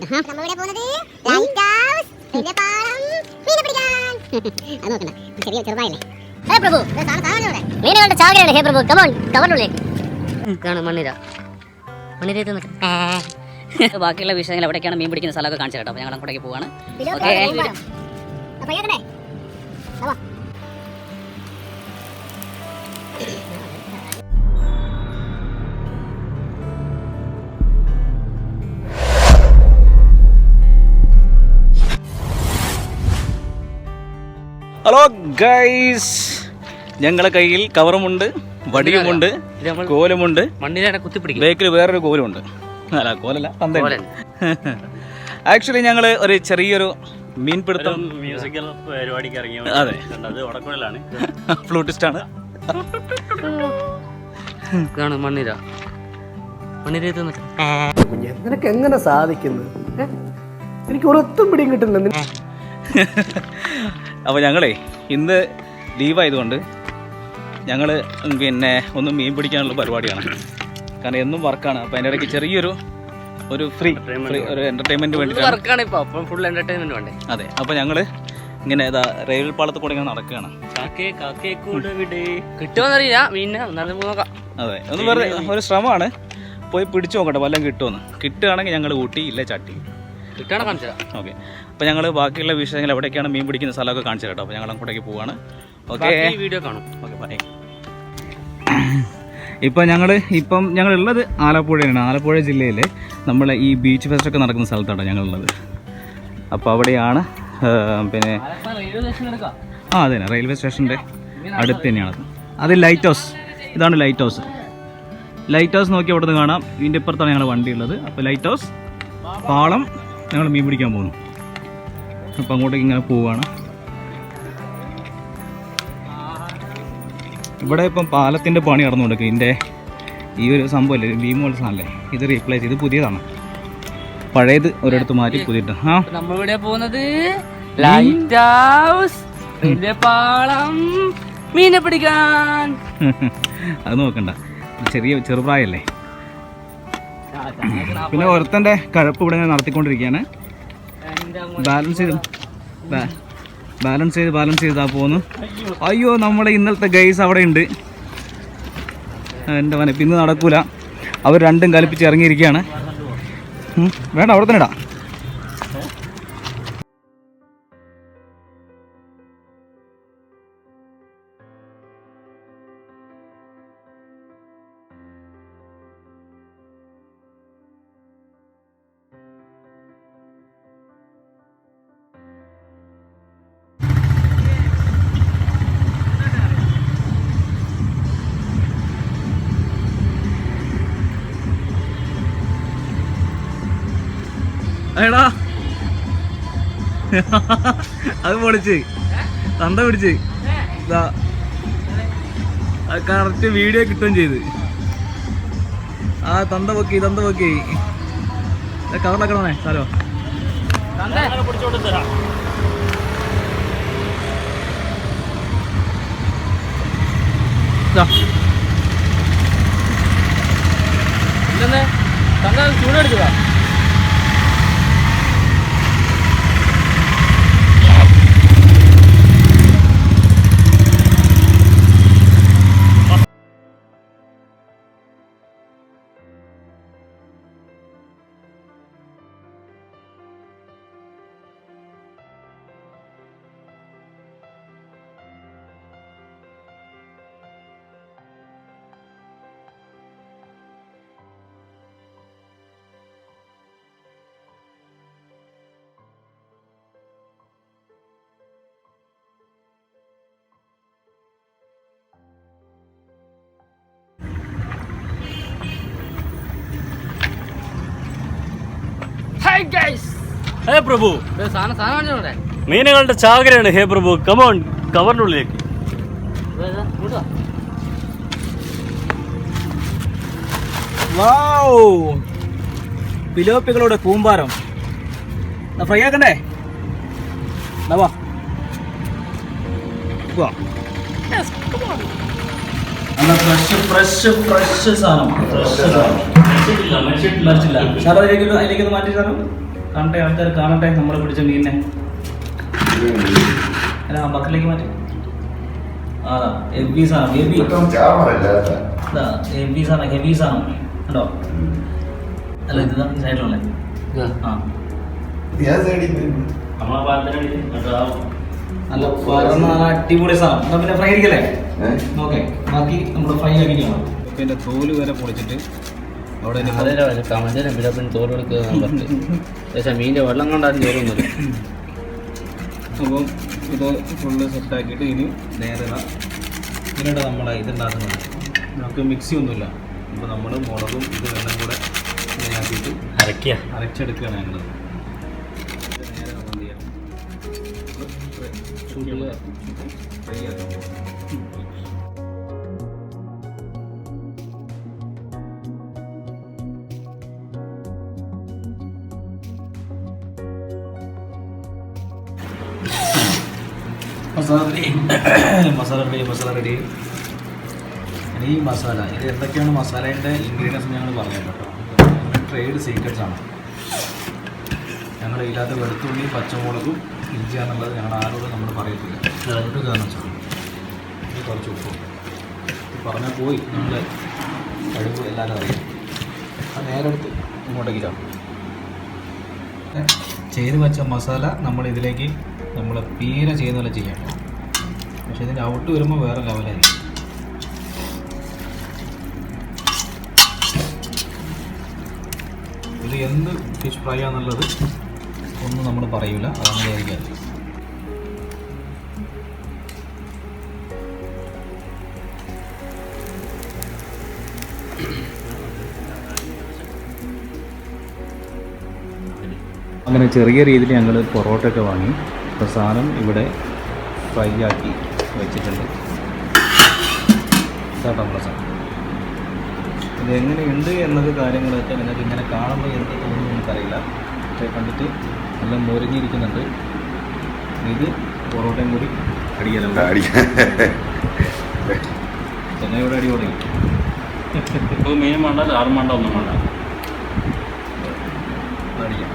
നമ്മളിവിടെ പോകുന്നത് light house മീനെ പിടിക്കാൻ. അത് നോക്കണ്ട. ചെറിയ ചെറുതായില്ലേ? ഹേ പ്രഭു. മീനുകളുടെ ചാകരയാണ്. ഹേ പ്രഭു കമോൺ കവറിനുള്ളിലേക്ക് മണ്ണിര? മണ്ണിര. ബാക്കിയുള്ള വിഷയങ്ങൾ എവിടേക്കാണ് മീൻ പിടിക്കുന്ന സ്ഥലമൊക്കെ കാണിച്ചു കേട്ടോ. ഞങ്ങൾ അങ്ങോട്ടേക്ക് പോവാണ്. ഓക്കേ. ഹലോ ഗൈസ് ഞങ്ങളുടെ കയ്യിൽ കവറുമുണ്ട് വടിയുമുണ്ട് കോലുമുണ്ട്. മണ്ണിരയുടെ കുത്തിപ്പിടിക്കും ബേക്കിൽ വേറൊരു കോലുമുണ്ട്. അല്ല കോലല്ല പന്തല്ല കോലൻ. ആക്ച്വലി ഞങ്ങൾ ഒരു ചെറിയൊരു മീൻപിടുത്തം മ്യൂസിക്കൽ പരിപാടിക്ക് ഇറങ്ങിയ അതെ. അത് ഉടക്കുഴലാണ് ഫ്ലൂട്ടിസ്റ്റ് ആണ് ഇതാണ് മണ്ണിര. മണ്ണിര ഇത് നിനക്ക് എങ്ങനെ സാധിക്കുന്നു? എനിക്ക് ഒരൊത്തും പിടിയും കിട്ടുന്നില്ല. നിന- അപ്പോൾ ഞങ്ങളേ ഇന്ന് ലീവായതുകൊണ്ട് ഞങ്ങൾ പിന്നെ ഒന്ന് മീൻ പിടിക്കാനുള്ള പരിപാടിയാണ്. കാരണം എന്നും വർക്കാണ് അപ്പോൾ അതിന്റെ ഇടയ്ക്ക് ചെറിയൊരു ഒരു ഫ്രീ ഫ്രീ ഒരു എന്റർടൈൻമെന്റ് വേണ്ടി? വേണ്ടിയിട്ടാണ് അതെ. അപ്പോൾ ഞങ്ങൾ ഇങ്ങനെ ഇതാ റെയിൽ പാളത്ത് കൂടെ ഇങ്ങനെ നടക്കുകയാണ്. കിട്ടുമെന്നറിയില്ല മീനിനെ നോക്കാം. അതെ. ഒന്ന് വേറെ ഒരു ശ്രമമാണ്. പോയി പിടിച്ചു നോക്കട്ടെ. വല്ലതും കിട്ടുമെന്ന് കിട്ടുകയാണെങ്കിൽ ഞങ്ങൾ ഊട്ടി ഇല്ല ചട്ടി. കിട്ടുകയാണെ കാണിച്ചു തരാം. ഓക്കെ. അപ്പോൾ ഞങ്ങൾ ബാക്കിയുള്ള വിഷയങ്ങൾ എവിടെയൊക്കെയാണ് മീൻ പിടിക്കുന്ന സ്ഥലമൊക്കെ കാണിച്ചു കേട്ടോ. അപ്പോൾ ഞങ്ങൾ അങ്ങോട്ടേക്ക് പോവാണ്. ഓക്കെ. വീഡിയോ കാണും. ഓക്കെ ബൈ ഇപ്പം ഞങ്ങൾ ഇപ്പം ഞങ്ങളുള്ളത് ആലപ്പുഴയാണ് ആലപ്പുഴ ജില്ലയിൽ നമ്മൾ ഈ ബീച്ച് ഫെസ്റ്റൊക്കെ നടക്കുന്ന സ്ഥലത്താണ് ഞങ്ങളുള്ളത്. അപ്പോൾ അവിടെയാണ് പിന്നെ ആ അതെ റെയിൽവേ സ്റ്റേഷന്റെ അടുത്ത് തന്നെയാണ് അത്. ലൈറ്റ് ഹൗസ് ഇതാണ് ലൈറ്റ് ഹൗസ് ലൈറ്റ് ഹൗസ് നോക്കി അവിടെ നിന്ന് കാണാം. ഇതിന്റെ ഇപ്പുറത്താണ് ഞങ്ങളുടെ വണ്ടി ഉള്ളത് അപ്പോൾ ലൈറ്റ് ഹൗസ് പാളം ഞങ്ങൾ മീൻ പിടിക്കാൻ പോകുന്നു. അപ്പം അങ്ങോട്ടേക്ക് ഇങ്ങനെ പോവുകയാണ് ഇവിടെ ഇപ്പം പാലത്തിന്റെ പണി നടന്നുകൊണ്ട് ഇതിന്റെ ഈ ഒരു സംഭവമല്ലേ ഭീമ പോലെ സാധനമല്ലേ? ഇത് റീപ്ലേസ് ചെയ്ത് പുതിയതാണ്. പഴയത് ഒരിടത്ത് മാറ്റി പുതിയിട്ട് ആ. നമ്മളിവിടെ പോകുന്നത് ലൈറ്റ് ഹൗസ് പാളം മീനെ പിടിക്കാൻ. അത് നോക്കണ്ട. ചെറിയ ചെറുപ്രായല്ലേ? പിന്നെ ഒരുത്തന്റെ കഴപ്പ് ഇവിടെ ഞാൻ നടത്തിക്കൊണ്ടിരിക്കുകയാണ്. ബാലൻസ് ചെയ്ത് ബാലൻസ് ചെയ്ത് ബാലൻസ് ചെയ്താ പോന്നു. അയ്യോ നമ്മുടെ ഇന്നലത്തെ ഗൈസ് അവിടെ ഉണ്ട്. എന്റെ മനെ പിന്നെ നടക്കൂല. അവർ രണ്ടും കലിപ്പിച്ച് ഇറങ്ങിയിരിക്കുകയാണ്. വേണ്ട അവിടെ തന്നെ എടാ. അത് പൊളിച്ച്. തണ്ട പിടിച്ച്. ഇതാ. കറക്റ്റ് വീഡിയോ കിട്ടുകയും ചെയ്ത്. ആ തന്ത പൊക്കി തന്ത പൊക്കി. കവറിലാക്കണേ സാരോ. പിടിച്ചോണ്ട് ഹേ പ്രഭു. മീനുകളുടെ ചാകരയാണ്. ഹേ പ്രഭു കമോൺ കവറിനുള്ളിലേക്ക് വാവ്. പിലോപ്പികളുടെ കൂമ്പാരം. ഫ്രൈ ആക്കണ്ടേ? വാ. വാ. നല്ല ഫ്രഷ് ഫ്രഷ് ഫ്രഷ് സാധനം. ഫ്രഷ് സാധനം. സാർ അതിലേക്ക് അതിലേക്ക് മാറ്റി സാധനം കാണട്ടെ ആൾക്കാർ കാണട്ടെ നമ്മൾ പിടിച്ച മീനിനെ. അല്ല ആ ബക്കറിലേക്ക് മാറ്റി. ആ ഹെവി സാധനം ഹെവി ഹെവി സാധനം ഹെവി സാധനം. കണ്ടോ? അല്ല ഇത് സൈഡിലുള്ള ആ. നമ്മളെ ഭാഗത്തിന് നല്ല നല്ല അടിപൊളി സാധനം. പിന്നെ ഫ്രൈ അടിക്കല്ലേ? ഓക്കെ ബാക്കി നമ്മൾ ഫ്രൈ ആക്കിക്കണം പിന്നെ തോൽ വരെ പൊളിച്ചിട്ട് അവിടെ ഇനി കമന്റിന് പിന്നെ തോറ് കൊടുക്കുക പക്ഷേ മീന്റെ വെള്ളം കൊണ്ടാണ് ചോറുന്നത് അപ്പം ഇത് ഫുള്ള് സെറ്റാക്കിയിട്ട് ഇനി നേരെ ഇതാ ഇതിനിടെ നമ്മളെ ഇതുണ്ടാക്കുന്നത് നമുക്ക് മിക്സി ഒന്നുമില്ല. അപ്പോൾ നമ്മൾ മുളകും ഇത് എല്ലാം കൂടെ ഇങ്ങനെ ആക്കിയിട്ട് അരക്കിയ അരച്ചെടുക്കുകയാണ് ഞങ്ങൾ നമ്മൾ ചെയ്യാം? ഫ്രൈ ആക്കാം. Masala ready masala ready masala ready ഈ മസാല. ഇത് എന്തൊക്കെയാണ് മസാലേന്റെ ഇൻഗ്രീഡിയൻസ് ഞങ്ങൾ പറയാം കേട്ടോ. ട്രേഡ് സീക്രട്സ് ആണ്. ഞങ്ങൾ ഇതിനകത്ത് വെളുത്തുള്ളി പച്ചമുളകും ഇഞ്ചിയാണെന്നുള്ളത് ഞങ്ങൾ ആരോടും നമ്മൾ പറയത്തില്ല. അതുകൊണ്ട് കാരണം വെച്ചാൽ കുറച്ച് ഉപ്പും. പറഞ്ഞാൽ പോയി. നമ്മൾ കഴിവ് എല്ലാവരും അറിയാം. അത് നേരെ എടുത്ത് ഇങ്ങോട്ടേക്കിലാണ് ചെയ്ത് വെച്ച മസാല നമ്മൾ ഇതിലേക്ക് നമ്മൾ പീര ചെയ്യുന്ന പോലെ ചെയ്യാം. പക്ഷേ ഇതിന്റെ ഔട്ട് വരുമ്പോൾ വേറെ ലെവലായിരിക്കും. ഇത് എന്ത് ഫിഷ് ഫ്രൈ ആണെന്നുള്ളത് ഒന്നും നമ്മൾ പറയൂല. അതാണ് വിചാരിക്കാറ് അങ്ങനെ ചെറിയ രീതിയിൽ ഞങ്ങൾ പൊറോട്ടയൊക്കെ വാങ്ങി. അപ്പോൾ സാധനം ഇവിടെ ഫ്രൈ ആക്കി. വെച്ചിട്ടുണ്ട്. സാധനം. ഇത് എങ്ങനെയുണ്ട് എന്നത് കാര്യങ്ങളൊക്കെ നിങ്ങൾക്ക് ഇങ്ങനെ കാണുമ്പോൾ എന്ത് തോന്നുന്നു എനിക്കറിയില്ല പക്ഷേ കണ്ടിട്ട് നല്ല മുരങ്ങിയിരിക്കുന്നുണ്ട് ഇത് പൊറോട്ടയും കൂടി അടിക്കാനുണ്ട് ചെന്നൈയോടെ അടി തുടങ്ങി. ഇപ്പോൾ മീൻ വേണ്ട ആറും വേണ്ട ഒന്നും വേണ്ട അടിക്കാം.